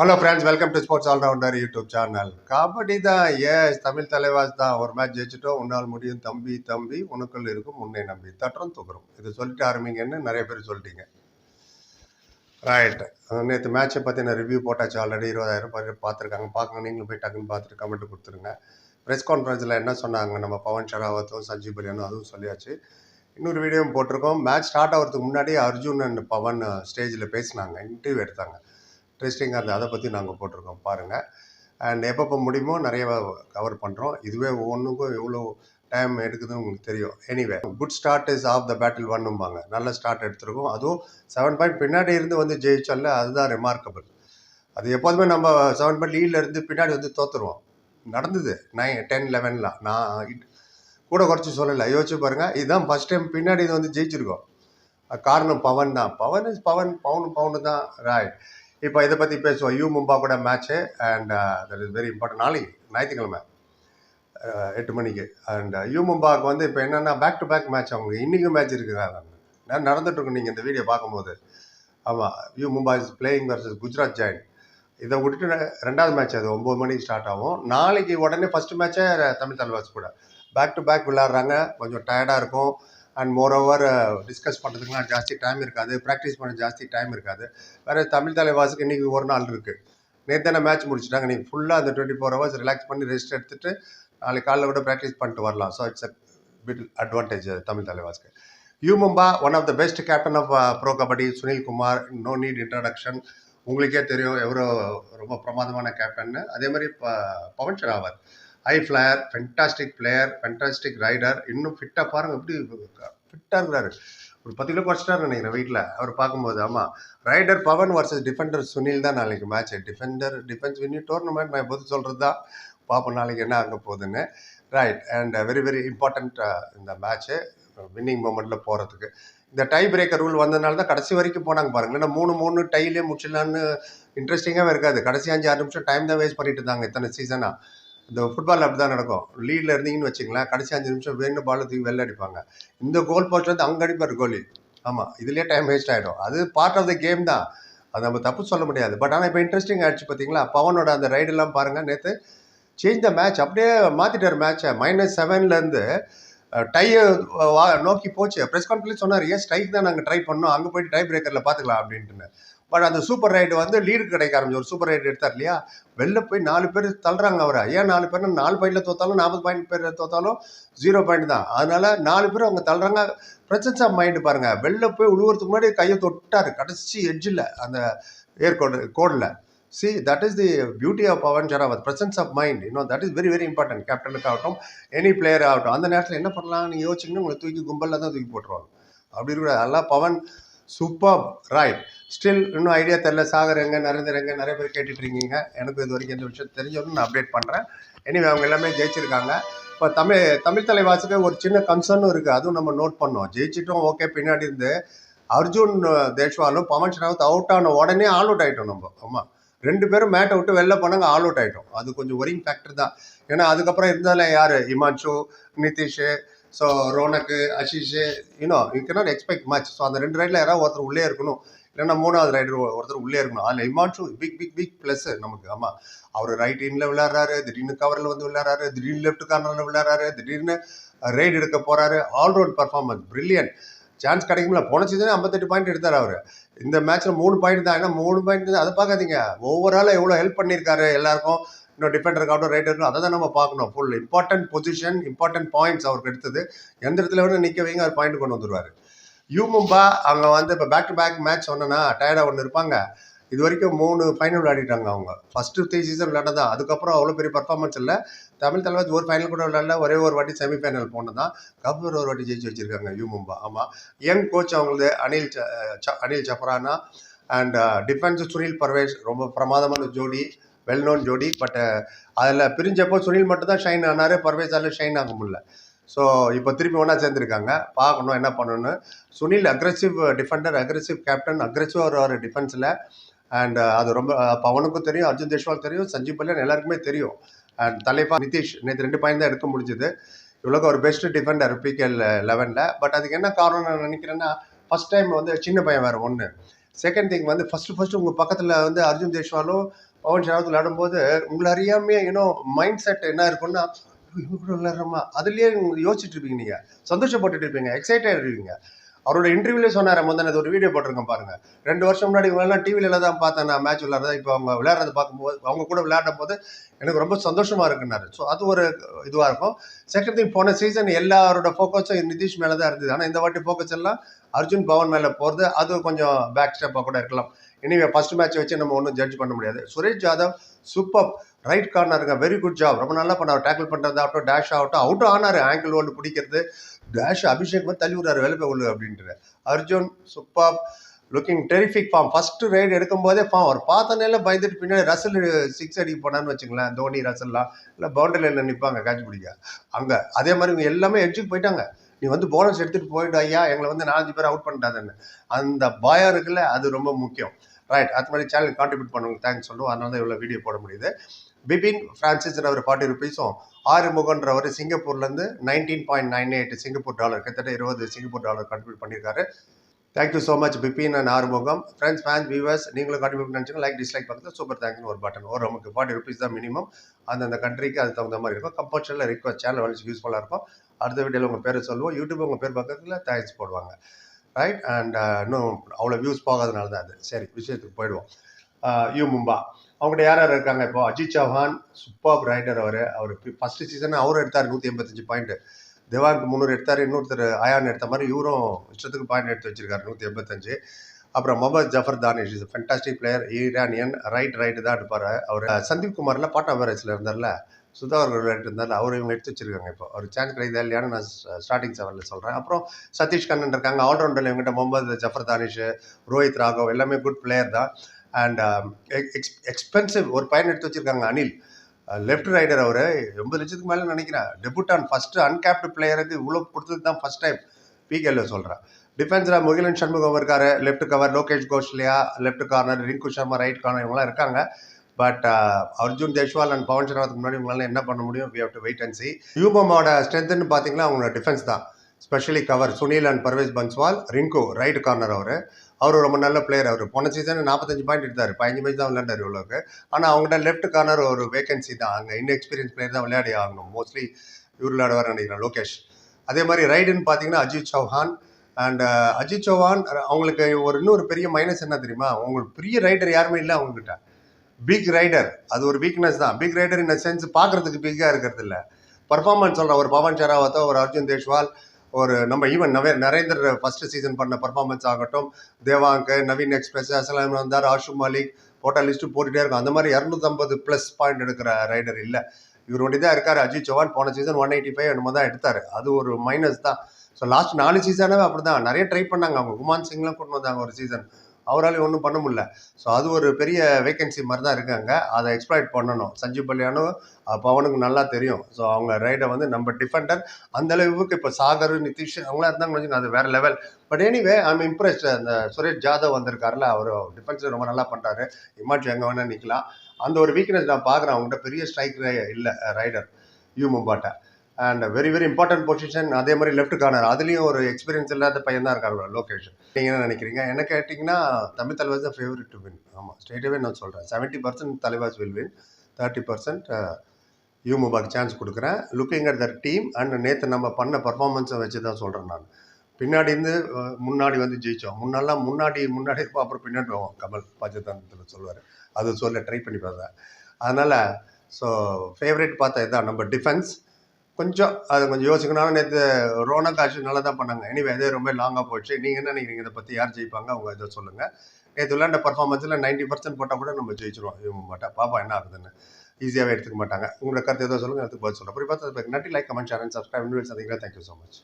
Hello friends welcome to sports allrounder YouTube channel kabaddi தான். Ace Tamil Thalaivas தான். ஒரு match ஜெயிச்சிட்டோம். உன்னால் முடியும். தம்பி தம்பி உனக்குள் இருக்கும். உன்னை நம்பி. தட்டுறோம் தூக்குறோம். இது சொல்லிட்டு ஆரம்பிங்கன்னு நிறைய பேர் சொல்லிட்டீங்க. ரைட் நேற்று மேட்ச்சை பற்றி நான் ரிவ்யூ போட்டாச்சு ஆல்ரெடி இருபதாயிரம் பேர் பார்த்துருக்காங்க. பார்க்கணும். நீங்களும் போய் டக்குன்னு பார்த்துட்டு கமெண்ட் கொடுத்துருங்க. ப்ரெஸ் கான்ஃபரன்ஸில் என்ன சொன்னாங்க? நம்ம பவன் ஷராவத்தும் சஞ்சீவ் பலியானும் அதுவும் சொல்லியாச்சு. இன்னொரு வீடியோவும் போட்டிருக்கோம். மேட்ச் ஸ்டார்ட் ஆகிறதுக்கு முன்னாடி அர்ஜுன் அண்ட் பவன் ஸ்டேஜில் பேசினாங்க. இன்டர்வியூ எடுத்தாங்க. இன்ட்ரெஸ்டிங்காக இருந்தது. அதை பற்றி நாங்கள் போட்டிருக்கோம். பாருங்கள் அண்ட் எப்பப்போ முடியுமோ நிறைய கவர் பண்ணுறோம் இதுவே ஒவ்வொன்றுக்கும் எவ்வளோ டைம் எடுக்குதுன்னு உங்களுக்கு தெரியும். Anyway good start is half the battle ஒன்னும்பாங்க நல்ல ஸ்டார்ட் எடுத்திருக்கோம். அதுவும் செவன் பாயிண்ட் பின்னாடி இருந்து வந்து ஜெயிச்சோல்ல அதுதான் ரிமார்க்கபிள் அது எப்போதுமே நம்ம செவன் பாயிண்ட் லீடில் இருந்து பின்னாடி வந்து தோத்துருவோம். நடந்தது. நைன் டென் லெவன்லாம் நான் கூட குறைச்சி சொல்லலை. யோசிச்சு பாருங்கள் இதுதான் ஃபஸ்ட் டைம் பின்னாடி இது வந்து ஜெயிச்சிருக்கோம். காரணம் பவன் தான். பவன் இஸ் பவன் பவுன் பவுனு தான். ராய் இப்போ இதை பற்றி பேசுவோம். யூ மும்பா கூட match and that is very important நாளைக்கு ஞாயிற்றுக்கிழமை uh, எட்டு மணிக்கு. அண்ட் uh, யூ மும்பாவுக்கு வந்து இப்போ என்னென்னா பேக் டு பேக் மேட்ச் அவங்க இன்றைக்கும் மேட்ச் இருக்குங்க நான் நடந்துட்டுருக்கோம் நீங்கள் இந்த வீடியோ பார்க்கும்போது. ஆமாம் U Mumba is playing versus Gujarat giants இதை விட்டுட்டு ரெண்டாவது மேட்ச் அது ஒம்பது மணிக்கு ஸ்டார்ட் ஆகும். நாளைக்கு உடனே ஃபஸ்ட்டு மேட்ச்சே தமிழ் தலைவாஸ் கூட. பேக் டு பேக் விளாட்றாங்க கொஞ்சம் டயர்டாக இருக்கும். அண்ட் மோர் ஓவர் டிஸ்கஸ் பண்ணுறதுக்குலாம் ஜாஸ்தி டைம் இருக்காது. ப்ராக்டிஸ் பண்ண ஜாஸ்தி டைம் இருக்காது. வேறு தமிழ் தலைவாசுக்கு இன்றைக்கி ஒரு நாள் இருக்குது நேற்று மேட்ச் முடிச்சிட்டாங்க. நீங்கள் ஃபுல்லாக அந்த டுவெண்ட்டி ஃபோர் ஹவர்ஸ் ரிலாக்ஸ் பண்ணி ரெஸ்ட் எடுத்துட்டு நாளைக்கு காலைல கூட ப்ராக்டிஸ் பண்ணிட்டு வரலாம். So it's a bit advantage Tamil தலைவாஸ்க்கு U Mumba one of the best captain of pro kabaddi Sunil Kumar no need introduction உங்களுக்கே தெரியும் எவரோ ரொம்ப பிரமாதமான கேப்டன்னு அதே மாதிரி ப Pawan Sehrawat high flyer fantastic player fantastic raider இன்னும் ஃபிட்டாக பாருங்க எப்படி ஃபிட்டாக இருக்கிறாரு. ஒரு பத்து கிலோ குறைச்சிட்டாரு நினைக்கிறேன் வீட்டில் அவர் பார்க்கும்போது ஆமாம் raider Pawan versus defender Sunil தான் நாளைக்கு match defender defence venue tournament நான் எப்போது சொல்கிறது தான் பார்ப்போம் நாளைக்கு என்ன ஆக போகுதுன்னு. Right and very very important இந்த மேட்ச்சு வின்னிங் மூமெண்ட்டில் போகிறதுக்கு இந்த டை பிரேக்கர் ரூல் வந்ததுனால தான் கடைசி வரைக்கும் போனாங்க பாருங்க. ஏன்னா மூணு மூணு டைலே முடிச்சிடலான்னு இன்ட்ரெஸ்டிங்காகவே இருக்காது. கடைசி அஞ்சு ஆறு நிமிஷம் டைம் தான் வேஸ்ட் பண்ணிட்டு இருந்தாங்க இத்தனை சீசனாக இந்த ஃபுட்பால் அப்படி தான் நடக்கும் லீடில் இருந்தீங்கன்னு வச்சுங்களேன் கடைசி அஞ்சு நிமிஷம் வேணும் பால் தூக்கி வெளில அடிப்பாங்க. இந்த கோல் போஸ்ட் வந்து அங்கே அடிப்பார் கோலி ஆமாம் இதுலேயே டைம் வேஸ்ட் ஆகிடும் அது பார்ட் ஆஃப் த கேம் தான். அது நம்ம தப்பு சொல்ல முடியாது. பட் ஆனால் இப்போ இன்ட்ரெஸ்டிங் ஆயிடுச்சு பார்த்தீங்களா பவனோட அந்த ரைடெல்லாம் பாருங்கள் நேற்று சேஞ்ச் த மேட்ச் அப்படியே மாற்றிட்டார் மேட்சை மைனஸ் செவன்லேருந்து டையை நோக்கி போச்சு. ப்ரெஸ் கான்ஃபரன்ஸ் சொன்னார் ஏன் ஸ்ட்ரைக் தான் நாங்கள் ட்ரை பண்ணோம். அங்கே போயிட்டு டை பிரேக்கரில் பார்த்துக்கலாம் அப்படின்ட்டுன்னு. பட் அந்த சூப்பர் ரைடு வந்து லீடு கிடைக்க ஆரம்பிச்சு. ஒரு சூப்பர் ரைடு எடுத்தார் இல்லையா? வெளில போய் நாலு பேர் தள்ளுறாங்க அவரை. ஏன் நாலு பேர்? நாலு பாயிண்டில் தோத்தாலும் நாற்பது பாயிண்ட் பேர் தோத்தாலும் ஜீரோ பாயிண்ட் தான். அதனால நாலு பேர் அவங்க தள்ளுறாங்க. ப்ரெசன்ஸ் ஆஃப் மைண்டு பாருங்க. வெளில போய் உழுவுறதுக்கு முன்னாடி கையை தொட்டார். கடைசி எட்ஜில் அந்த ஏற்கோடு கோடில் see that is the beauty of Pawan Sehrawat presence of mind இன்னும் that is very very important கேப்டனுக்கு ஆகட்டும் எனி பிளேயர் ஆகட்டும். அந்த நேரத்தில் என்ன பண்ணலாம்? நீங்கள் யோசிச்சிங்கன்னா உங்களை தூக்கி கும்பலில் தான் தூக்கி போட்டுருவாங்க. அப்படி இருக்கிற அதெல்லாம் பவன் சூப்பர் ரைட் ஸ்டில் இன்னும் ஐடியா தெரில சாகர் எங்க நரேந்தர் எங்க நிறைய பேர் கேட்டுட்டு இருக்கீங்க எனக்கு இது வரைக்கும் எந்த விஷயம் தெரிஞ்சதுன்னு நான் அப்டேட் பண்ணுறேன் எனிவே அவங்க எல்லாமே ஜெயிச்சிருக்காங்க. இப்போ தமிழ் தமிழ் தலைவாசுக்கு ஒரு சின்ன கன்சர்னும் இருக்குது அதுவும் நம்ம நோட் பண்ணோம். ஜெயிச்சிட்டோம் ஓகே பின்னாடி இருந்து அர்ஜுன் தேஷ்வாலும் பவன் ஷராவத் அவுட் ஆன உடனே ஆல் அவுட் ஆகிட்டோம் நம்ம. ஆமாம் ரெண்டு பேரும் மேட்டை விட்டு வெளில போனாங்க ஆல் அவுட் ஆகிட்டோம் அது கொஞ்சம் ஒரிங் ஃபேக்டர் தான். ஏன்னா அதுக்கப்புறம் இருந்தாலும் யார்? Himanshu Nitish so ரோனக்கு அஷிஷு you know you cannot expect much so அந்த ரெண்டு ரைட்டில் யாராவது ஒருத்தர் உள்ளே இருக்கணும். இல்லைன்னா மூணாவது ரைடர் ஒருத்தர் உள்ளே இருக்கணும். அதில் Himanshu big big big plus நமக்கு. ஆமாம் அவர் ரைட் இன்ல விளையாடுறாரு திடீர்னு கவரில் வந்து விளையாடுறாரு திடீர்னு லெஃப்ட் கார்னரில் விளையாடுறாரு திடீர்னு ரைடு எடுக்க போகிறாரு ஆல்ரவுண்ட் பர்ஃபார்மன்ஸ் பிரில்லியன் சான்ஸ் கிடைக்கும்ல. போன சீசனே ஐம்பத்தெட்டு பாயிண்ட் எடுத்தார் அவர். இந்த மேட்ச்சில் மூணு பாயிண்ட் தான். ஏன்னா மூணு பாயிண்ட் தான். அதை பார்க்காதீங்க. ஓவரால் எவ்வளோ ஹெல்ப் பண்ணியிருக்காரு எல்லாருக்கும். இன்னும் டிஃபெண்டருக்காகட்டும் ரைட்டருக்கும் அதை தான் நம்ம பார்க்கணும். Full important position important points அவருக்கு எடுத்தது. எந்த இடத்துல வேணும் நிற்க வைங்க அவர் பாயிண்ட் கொண்டு வந்துடுவார் யூமும்பா அவங்க வந்து இப்போ பேக் டு பேக் மேட்ச் சொன்னேன்னா டயர்டாக ஒன்று இருப்பாங்க. இது வரைக்கும் மூணு ஃபைனல் விளையாடிட்டாங்க அவங்க. ஃபர்ஸ்ட் த்ரீ சீசன் விளையாடதான் அதுக்கப்புறம் அவ்வளோ பெரிய பர்ஃபார்மன்ஸ் இல்லை. தமிழ் தலைவர் ஒரு ஃபைனல் கூட விளையாடல. ஒரே ஒரு வாட்டி செமி ஃபைனல் போனதான் கபூர் ஒரு வாட்டி ஜெயிச்சு வச்சிருக்காங்க யூ மும்பா. ஆமாம் யங் கோச் அவங்களது அனில் ச- அனில் சப்ரானா அண்ட் டிஃபென்ஸ் சுனில் பர்வேஷ் ரொம்ப பிரமாதமான ஜோடி வெல் நோன் ஜோடி. பட் uh, அதில் பிரிஞ்சப்போ சுனில் மட்டும் தான் ஷைன் ஆனார். பர்வேஸால் ஷைன் ஆக முடியல. ஸோ இப்போ திருப்பி ஒன்றா சேர்ந்துருக்காங்க. பார்க்கணும் என்ன பண்ணணும்னு. Sunil aggressive defender aggressive captain aggressive ஒரு டிஃபென்ஸில் அண்ட் அது ரொம்ப பவனுக்கும் தெரியும் அர்ஜுன் தேஷ்வால் தெரியும் சஞ்சீவ் பல்லியன் எல்லாருக்குமே தெரியும். அண்ட் தலைப்பா நிதிஷ் நேற்று ரெண்டு பாயிண்ட் தான் எடுக்க முடிஞ்சுது. இவ்வளோக்கு ஒரு பெஸ்ட் டிஃபெண்டர் பிகேஎல் லெவனில் பட் அதுக்கு என்ன காரணம் நான் நினைக்கிறேன்னா ஃபஸ்ட் டைம் வந்து சின்ன பையன் வேறு ஒன்று செகண்ட் திங் வந்து ஃபஸ்ட்டு ஃபஸ்ட்டு உங்கள் பக்கத்தில் வந்து அர்ஜுன் தேஷ்வாலும் பவன் ஷராவத் விளையாடும்போது உங்களை அறியாமையே இன்னும் மைண்ட் செட் என்ன இருக்குன்னா இவங்க கூட விளையாடுறோமா அதுலேயே யோசிச்சுட்டு இருப்பீங்க நீங்கள் சந்தோஷப்பட்டுட்டு இருப்பீங்க. எக்ஸைட்டட் இருப்பீங்க. அவரோட இன்டர்வியூலே சொன்னார் முந்தின ஒரு வீடியோ போட்டிருக்கேன் பாருங்க. ரெண்டு வருஷம் முன்னாடி இவங்கெல்லாம் டிவியில தான் பார்த்தேன் நான் மேட்ச் விளையாடுறத. இப்போ அவங்க விளையாடுறத பார்க்கும்போது அவங்க கூட விளையாடும் போது எனக்கு ரொம்ப சந்தோஷமா இருக்குன்னாரு. ஸோ அது ஒரு இதுவாக இருக்கும். செகண்ட் திங் போன சீசன் எல்லாரோட ஃபோக்கஸும் நிதிஷ் மேலே தான் இருந்தது. ஆனால் இந்த வாட்டி ஃபோக்கஸ் எல்லாம் அர்ஜுன் பவன் மேலே போகிறது அது கொஞ்சம் பேக் ஸ்டெப்பாக கூட இருக்கலாம். இனிமே ஃபர்ஸ்ட் மேட்ச் வச்சு நம்ம ஒன்றும் ஜட்ஜ் பண்ண முடியாது. சுரேஷ் ஜாதவ் சூப்பர் ரைட் கார்னருங்க வெரி குட் ஜாப் ரொம்ப நல்லா பண்ணார் டேக்கிள் பண்ணுறது ஆகட்டும் டேஷ் ஆகட்டும். அவுட்டும் ஆனார். ஆங்கிள் ஒன்று பிடிக்கிறது. டேஷ் அபிஷேக் மாதிரி தள்ளி விடுறாரு வெளியே உள்ளு அப்படின்ட்டு Arjun super looking terrific form first raid எடுக்கும் போதே ஃபார்ம் அவர் பார்த்தனால பயந்துட்டு பின்னாடி ரசல் சிக்ஸ் அடிக்க போனான்னு வச்சுங்களேன் தோனி ரசல்லாம் இல்லை பவுண்டரியில் நிற்பாங்க கேட்ச் பிடிக்க. அங்கே அதே மாதிரி இவங்க எல்லாமே எட்ஜுக்கு போயிட்டாங்க. நீ வந்து போனஸ் எடுத்துகிட்டு போயிட்டு ஐயா. எங்களை வந்து நாலஞ்சு பேர் அவுட் பண்ணிட்டாதுன்னு. அந்த பயம் இருக்குல்ல அது ரொம்ப முக்கியம். ரைட் அது மாதிரி சேனல் கான்ட்ரிபியூட் பண்ணுங்க. தேங்க்ஸ் சொல்லுவோம் அதனால தான் இவ்வளோ வீடியோ போட முடியுது. பிபின் ஃப்ரான்சிஸ் ஒரு ஃபார்ட்டி ருபீஸும் ஆறுமுகன்றவர் சிங்கப்பூர்லேருந்து nineteen point nine eight Singapore dollar கிட்டத்தட்ட இருபது சிங்கப்பூர் டாலர் கான்ட்ரிபியூட் பண்ணியிருக்காரு thank you so much Bipin and Arumugam. Friends fans viewers நீங்களும் கான்ட்ரிபியூட் நினச்சிங்க லைக் டிஸ்லைக் பண்ணுறது சூப்பர் தேங்க்யூ ஒரு பட்டன் ஒரு நமக்கு ஃபார்ட்டி ருபீஸ் தான் மினிமம் அந்தந்த கண்ட்ரிக்கு அது தகுந்த மாதிரி இருக்கும். கம்பல்சரியில் ரிக்வஸ்ட் சேனல் வளர்ச்சி யூஸ்ஃபுல்லாக இருக்கும். அடுத்த வீடியோவில் உங்கள் பேரை சொல்லுவோம். யூடியூப் உங்கள் பேர் பக்கத்தில் தேங்க்ஸ் போடுவாங்க. ரைட் அண்ட் uh, இன்னும் அவ்வளோ வியூஸ் போகாதனால தான் அது. சரி விஷயத்துக்கு போயிடுவோம். Uh, யூ மும்பா அவங்ககிட்ட யார் யார் இருக்காங்க? இப்போ அஜித் சௌஹான் சூப்பர் ரைடர் அவர். அவர் ஃபர்ஸ்ட் சீசன் அவரும் எடுத்தார் நூற்றி எண்பத்தஞ்சு பாயிண்ட் தேவாங்க் முந்நூறு எடுத்தார் இன்னொருத்தர் அயான் எடுத்த மாதிரி இவரும் இஷ்டத்துக்கு பாயிண்ட் எடுத்து வச்சிருக்காரு நூற்றி எண்பத்தஞ்சு. அப்புறம் Mohammad Zafar Danish is fantastic player Iranian right raid தான் எடுப்பார் அவர் சந்தீப் குமார்ல பாட்டா மேரேஜில் இருந்தார்ல சுதா அவர்கள் விளையாட்டு இருந்தார் அவர் இவங்க எடுத்து வச்சிருக்காங்க இப்போ. அவர் சான்ஸ் கிடைக்குதா இல்லையான்னு நான் ஸ்டார்டிங் செவனில் சொல்கிறேன் அப்புறம் சதீஷ் கண்ணன் இருக்காங்க ஆல்ரவுண்டரில் இவங்ககிட்ட முகமது ஜஃபர் தானிஷ் ரோஹித் ராகவ் எல்லாமே குட் பிளேயர் தான். அண்ட் எக்ஸ் எக்ஸ்பென்சிவ் ஒரு பையன் எடுத்து வச்சுருக்காங்க அனில். லெஃப்ட் ரைடர் அவர் எண்பது லட்சத்துக்கு மேலே நினைக்கிறேன். டெபுட்டான் ஃபஸ்ட்டு அன்கேப்டு பிளேயருக்கு இவ்வளோ கொடுத்தது தான் ஃபஸ்ட் டைம் பிகேல சொல்கிறேன் டிஃபென்ஸில் முகிலன் சண்முகம் இருக்கார். Left cover Lokesh Ghosliya left corner Rinku Sharma right corner இவங்களாம் இருக்காங்க. பட் அர்ஜுன் தேஷ்வால் அண்ட் பவன் சரவத்துக்கு முன்னாடி இவங்களால என்ன பண்ண முடியும்? We have to wait and see யூபமோட ஸ்ட்ரென்த்னு பார்த்தீங்கன்னா அவங்களோட டிஃபென்ஸ் தான். Specially cover Sunil and Parvesh Bhainswal Rinku right corner அவர். அவர் ரொம்ப நல்ல பிளேயர் அவர். போன சீசன் நாற்பத்தஞ்சு பாயிண்ட் எடுத்தார். பதினஞ்சு மேட்ச் தான் விளையாண்டார் இவ்வளோக்கு ஆனால் அவங்ககிட்ட லெஃப்ட் கார்னர் ஒரு வேகன்சி தான். அங்கே இன்எக்ஸ்பீரியன்ஸ் பிளேயர் தான் விளையாடி ஆகணும். மோஸ்ட்லி இவர் விளையாடுவார் நினைக்கிறேன் லோகேஷ். அதே மாதிரி ரைடுன்னு பார்த்தீங்கன்னா அஜித் சௌஹான். அண்ட் uh, அஜித் சௌஹான் அவங்களுக்கு ஒரு இன்னொரு பெரிய மைனஸ் என்ன தெரியுமா? அவங்களுக்கு பெரிய ரைடர் யாருமே இல்லை அவங்ககிட்ட. பிக் ரைடர் அது ஒரு வீக்னஸ் தான். பிக் ரைடர் இந்த சென்ஸ் பார்க்குறதுக்கு பிக்காக இருக்கிறது இல்லை. பர்ஃபார்மன்ஸ் சொல்கிற ஒரு பவன் ஷெராவத்தோ ஒரு அர்ஜுன் தேஷ்வால் ஒரு நம்ம ஈவன் நவே நரேந்தர் ஃபர்ஸ்ட் சீசன் பண்ண பர்ஃபார்மன்ஸ் ஆகட்டும் தேவாங்க நவீன் எக்ஸ்பிரஸ் அசலாம் வந்தார் ஆஷு மாலிக் போட்ட லிஸ்ட்டு போட்டுகிட்டே இருக்கும் அந்த மாதிரி இரநூத்தம்பது ப்ளஸ் பாயிண்ட் எடுக்கிற ரைடர் இல்லை. இவர் ஒண்டி தான் இருக்கார். அஜித் சவான் போன சீசன் ஒன் எயிட்டி ஃபைவ் என்னமோ தான் எடுத்தார். அது ஒரு மைனஸ் தான். ஸோ லாஸ்ட் நாலு சீசனாகவே அப்படி தான் நிறைய ட்ரை பண்ணாங்க. அவங்க குமான் சிங்லாம் கொண்டு வந்தாங்க ஒரு சீசன் அவராலையும் ஒன்றும் பண்ண முடியல. ஸோ அது ஒரு பெரிய வேகன்சி மாதிரி தான் இருக்காங்க. அதை எக்ஸ்ப்ளாய்ட் பண்ணணும். சஞ்சீவ் பல்யானும் பவனுக்கு நல்லா தெரியும். ஸோ அவங்க ரைடை வந்து நம்ம டிஃபெண்டர் அந்த அளவுக்கு இப்போ சாகர் நிதிஷ் அவங்களாம் இருந்தாங்க அது வேற level but anyway I'm impressed அந்த சுரேஷ் ஜாதவ் வந்திருக்காருல அவர் டிஃபென்ஸில் ரொம்ப நல்லா பண்ணுறாரு இமாச்சு எங்கே வேணால் நிற்கலாம் அந்த ஒரு வீக்னஸ் நான் பார்க்குறேன் அவங்ககிட்ட பெரிய ஸ்ட்ரைக் இல்லை raider you மும்பாட்டை and very very important position அதே மாதிரி லெஃப்ட் கார்னர் அதுலேயும் ஒரு எக்ஸ்பீரியன்ஸ் இல்லாத பையன் தான் இருக்காரு லோகேஷ். நீங்கள் என்ன நினைக்கிறீங்க? என்ன கேட்டிங்கன்னா தமிழ் தலைவாஸ் தான் ஃபேவரட் டு வின் ஆமாம் ஸ்ட்ரெயிட்டாகவே நான் சொல்கிறேன் seventy percent Thalaivas will win thirty percent யூமுபாக்கு chance கொடுக்குறேன். Looking at the team and நேற்று நம்ம பண்ண பர்ஃபார்மன்ஸை வச்சு தான் சொல்கிறேன் நான். பின்னாடி இருந்து முன்னாடி வந்து ஜெயித்தோம் முன்னெல்லாம் முன்னாடி முன்னாடி இருப்போம் அப்புறம் பின்னாடி போவோம். கமல் பஞ்சதந்திரத்தில் சொல்லுவார். அது சொல்ல ட்ரை பண்ணி பார்த்தேன் அதனால் ஸோ ஃபேவரேட் பார்த்தா இதுதான் நம்ம டிஃபென்ஸ் கொஞ்சம் அது கொஞ்சம் யோசிக்கணும் நேற்று ரோனக் ஆஷு நல்லா தான் பண்ணாங்க. எனிவே அதே ரொம்ப லாங்காக போச்சு. நீங்கள் என்ன நினைக்கிறீங்க? இதை பற்றி யார் ஜெயிப்பாங்க? அவங்க இதை சொல்லுங்கள் நேற்று விளையாண்ட பர்ஃபார்மன்ஸில் நைன்ட்டி பர்சன்ட் போட்டால் கூட நம்ம ஜெயிச்சிருவோம். இவங்க மாட்டா பாப்பா என்ன ஆகுதுன்னு. ஈஸியாகவே எடுத்துக்க மாட்டாங்க. உங்களோட கருத்து ஏதோ சொல்லுங்கள் அதுக்கு பதில் சொல்கிறேன் அப்படி பார்த்து நன்றி like comment channel and subscribe சந்திக்கிறேன். Thank you so much